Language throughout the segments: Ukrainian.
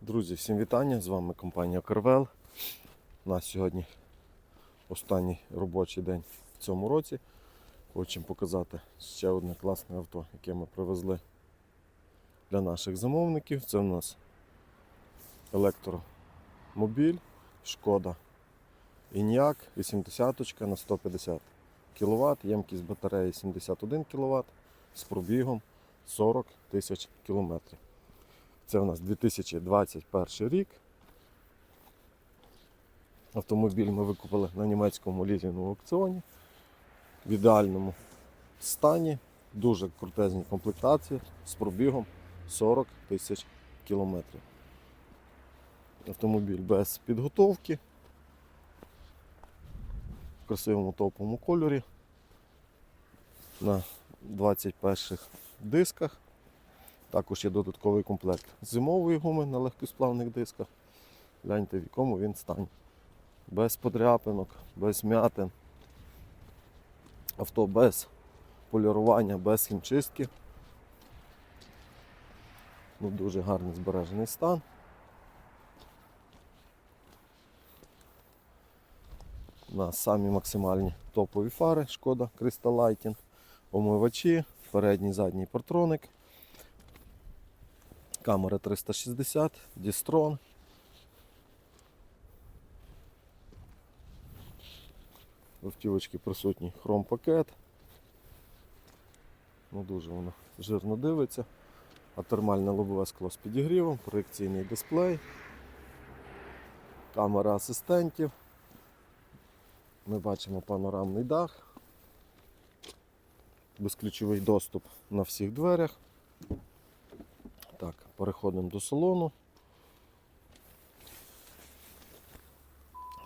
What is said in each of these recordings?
Друзі, всім вітання! З вами компанія Карвел. У нас сьогодні останній робочий день в цьому році. Хочемо показати ще одне класне авто, яке ми привезли для наших замовників. Це у нас електромобіль, шкода Ініак 80 на 150 кВт, ємкість батареї 71 кВт з пробігом 40 тисяч кілометрів. Це у нас 2021 рік. Автомобіль ми викупили на німецькому лізінговому аукціоні в ідеальному стані, дуже крутезні комплектації з пробігом 40 тисяч кілометрів. Автомобіль без підготовки, в красивому топовому кольорі на 21 дисках. Також є додатковий комплект зимової гуми на легкосплавних дисках. Гляньте, в якому він стані. Без подряпинок, без м'ятин. Авто без полірування, без хімчистки. Ну, Дуже гарний збережений стан. У нас самі максимальні топові фари, шкода Crystal Lighting, омивачі, передній задній партроник. Камера 360, Дістрон. В автівочці присутній хром-пакет. Ну, дуже воно жирно дивиться. А термальне лобове скло з підігрівом, проекційний дисплей, камера асистентів. Ми бачимо панорамний дах, безключовий доступ на всіх дверях. Переходимо до салону.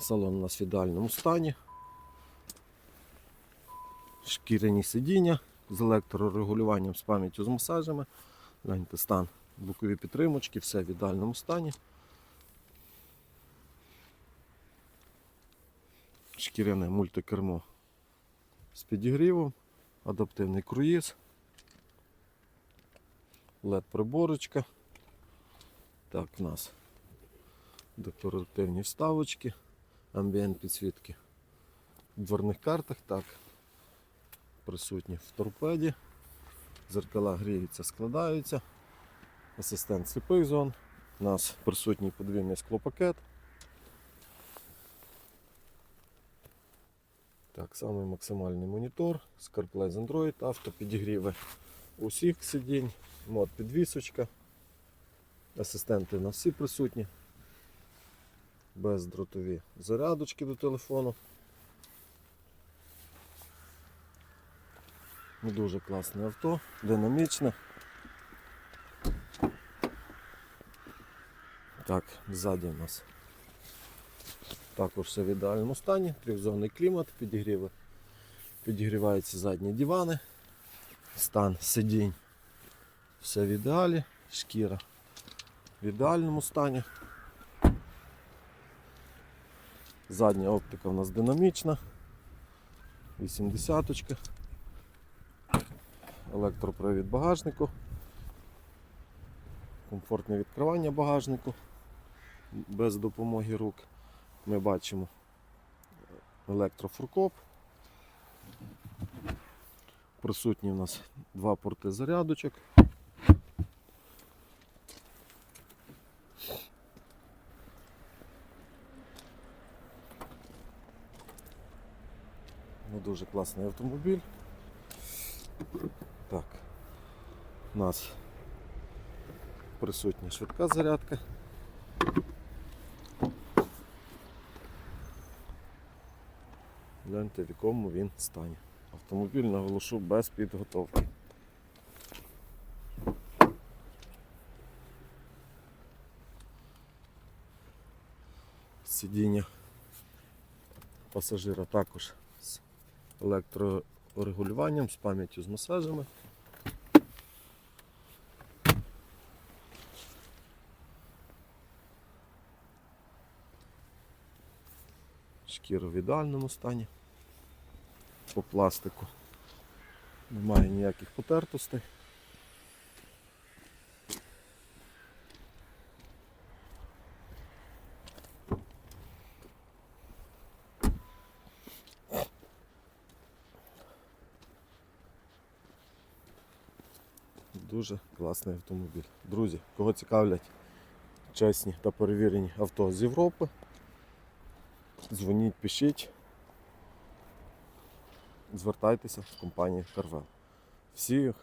Салон у нас в ідеальному стані. Шкіряні сидіння з електрорегулюванням з пам'яттю з масажами. Гляньте стан бокові підтримочки, все в ідеальному стані. Шкіряне мультикермо з підігрівом, адаптивний круїз. led приборочка. Так, у нас декоративні вставочки, амбієнт підсвітки в дверних картах. Так, присутні в торпеді. Зеркала гріються, складаються. Асистент сліпих зон. У нас присутній подвійний склопакет. Так, самий максимальний монітор, CarPlay з Android, автопідігріви усіх сидінь, мод підвісочка. Асистенти у нас всі присутні. Бездротові зарядочки до телефону. Ну, Дуже класне авто, динамічне. Так, ззаді у нас також все в ідеальному стані, трьохзонний клімат, підігріви. Підігріваються задні дивани, стан сидінь. Все в ідеалі, шкіра в ідеальному стані. Задня оптика у нас динамічна. 80-ка. Електропривід багажнику. Комфортне відкривання багажнику без допомоги рук. Ми бачимо електрофуркоп. Присутні у нас два порти зарядочок. Дуже класний автомобіль. Так. У нас присутня швидка зарядка. Гляньте, в якому він стані. Автомобіль наголошу без підготовки. Сидіння пасажира також електрорегулюванням, з пам'яттю з масажами. Шкіра в ідеальному стані. По пластику. Немає ніяких потертостей. Дуже класний автомобіль. Друзі, кого цікавлять чесні та перевірені авто з Європи, дзвоніть, пишіть, звертайтеся в компанію Carvel. Всіх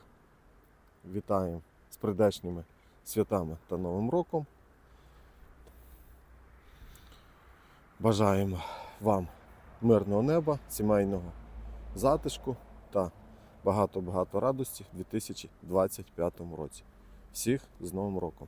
вітаємо з прийдешніми святами та Новим роком. Бажаємо вам мирного неба, сімейного затишку та багато-багато радості в 2025 році. Всіх з Новим роком!